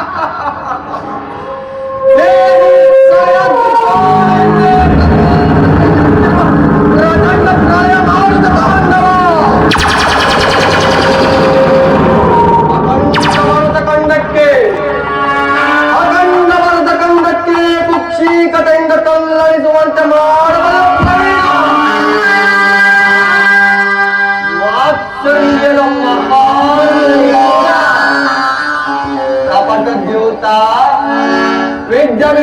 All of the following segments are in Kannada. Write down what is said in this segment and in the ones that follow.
Ha ha ha! Yeah,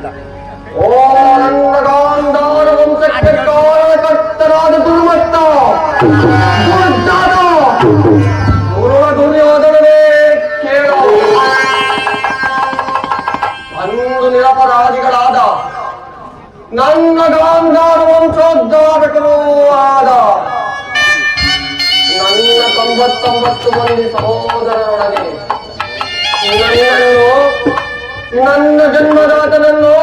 that. ನನ್ನ ಗಾಂಧಾರ ವಂಶೋದ್ಧಾರಕರೂ ಆದ ನನ್ನ ತೊಂಬತ್ತೊಂಬತ್ತು ಮಂದಿ ಸಹೋದರರೊಡನೆ ನನ್ನನ್ನು ನನ್ನ ಜನ್ಮದಾತನನ್ನು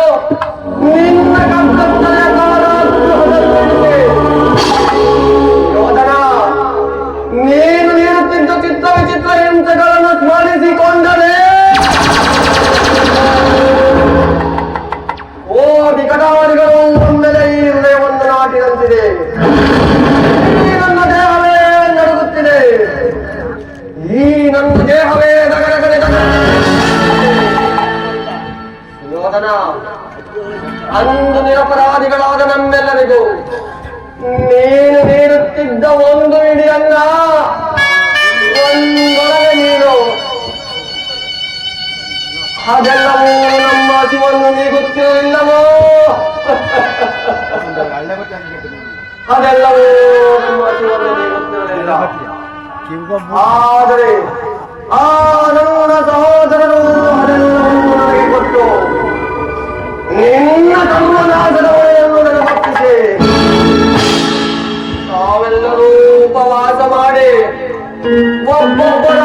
ನಿನ್ನ ಕರ್ತವ್ಯ ಕಾರಾಗೃಹದಲ್ಲಿರಿಸಿ ಯೋಧನ ನೀನು ನೀಡುತ್ತಿದ್ದ ಚಿತ್ರ ವಿಚಿತ್ರ ಹಿಂಸೆಗಳನ್ನು ಸ್ಮರಿಸಿಕೊಂಡರೆ ನನ್ನ ದೇಹವೇ ಯೋಧನ ಅಂದು ನಿರಪರಾಧಿಗಳಾದ ನಮ್ಮೆಲ್ಲರಿಗೂ ನೀನು ನೀಡುತ್ತಿದ್ದ ಒಂದು ಇಡಿಯನ್ನ ಒಂದೊಳಗೆ ನೀನು. ಅದೆಲ್ಲವೂ ನಮ್ಮ ಶಿವನ್ನು ನೀಗುತ್ತಿರಲಿಲ್ಲವೋ? ಅದೆಲ್ಲವೂ ನಮ್ಮ ಶಿವನ್ನು ನೀಗುತ್ತಿರಲಿಲ್ಲ. ಆದರೆ ಆ ನನ್ನ ಸಹೋದರರು ಅದೆಲ್ಲವನ್ನು ನನಗೆ ಕೊಟ್ಟು ನಿನ್ನ ತಮ್ಮನಾದದ ಒಳೆಯನ್ನು ನನಗೆ ತಾವೆಲ್ಲರೂ ಉಪವಾಸ ಮಾಡಿ ಒಬ್ಬೊಬ್ಬರ